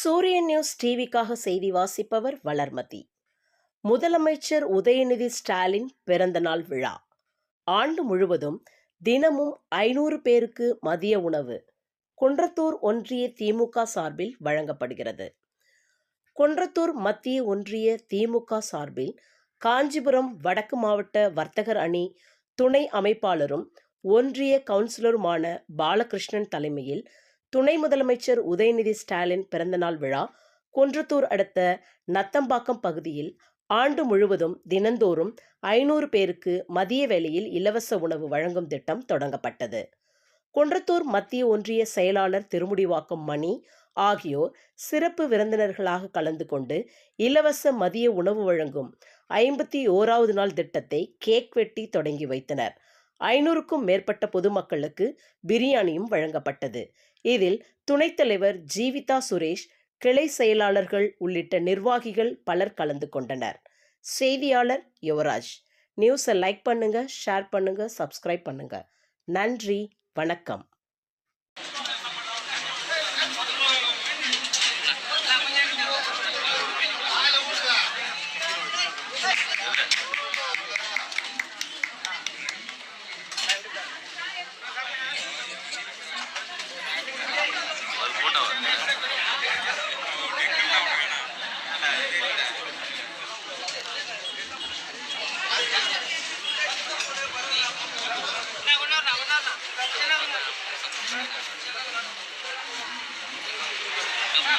சூரியன் நியூஸ் டிவிக்காக செய்தி வாசிப்பவர் வளர்மதி. முதலமைச்சர் உதயநிதி ஸ்டாலின் பிறந்தநாள் விழா. ஆண்டு முழுவதும் தினமும் ஐநூறு பேருக்கு மதிய உணவு. குன்றத்தூர் ஒன்றிய திமுக சார்பில் வழங்கப்படுகிறது. குன்றத்தூர் மத்திய ஒன்றிய திமுக சார்பில் காஞ்சிபுரம் வடக்கு மாவட்ட வர்த்தகர் அணி துணை அமைப்பாளரும் ஒன்றிய கவுன்சிலருமான பாலகிருஷ்ணன் தலைமையில் துணை முதலமைச்சர் உதயநிதி ஸ்டாலின் பிறந்தநாள் விழா குன்றத்தூர் அடுத்த நத்தம்பாக்கம் பகுதியில் ஆண்டு முழுவதும் தினந்தோறும் ஐநூறு பேருக்கு மதிய வேளையில் இலவச உணவு வழங்கும் திட்டம் தொடங்கப்பட்டது. குன்றத்தூர் மத்திய ஒன்றிய செயலாளர் திருமுடிவாக்கம் மணி ஆகியோர் சிறப்பு விருந்தினர்களாக கலந்து கொண்டு இலவச மதிய உணவு வழங்கும் ஐம்பத்தி ஓராவது நாள் திட்டத்தை கேக் வெட்டி தொடங்கி வைத்தனர். ஐநூறுக்கும் மேற்பட்ட பொதுமக்களுக்கு பிரியாணியும் வழங்கப்பட்டது. இதில் துணைத் தலைவர் ஜீவிதா சுரேஷ் கிளை செயலாளர்கள் உள்ளிட்ட நிர்வாகிகள் பலர் கலந்து கொண்டனர். செய்தியாளர் யுவராஜ். நியூஸை லைக் பண்ணுங்க ஷேர் பண்ணுங்க சப்ஸ்கிரைப் பண்ணுங்க. நன்றி வணக்கம்.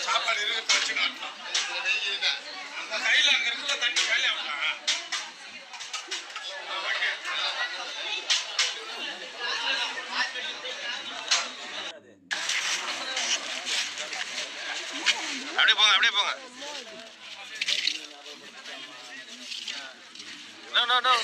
சாப்பாடு இருக்கு பிரச்சனை அந்த கையில அங்க இருக்கிற தண்ணி வேலையா இருக்கா? அப்படியே போங்க அப்படியே போங்க. No no no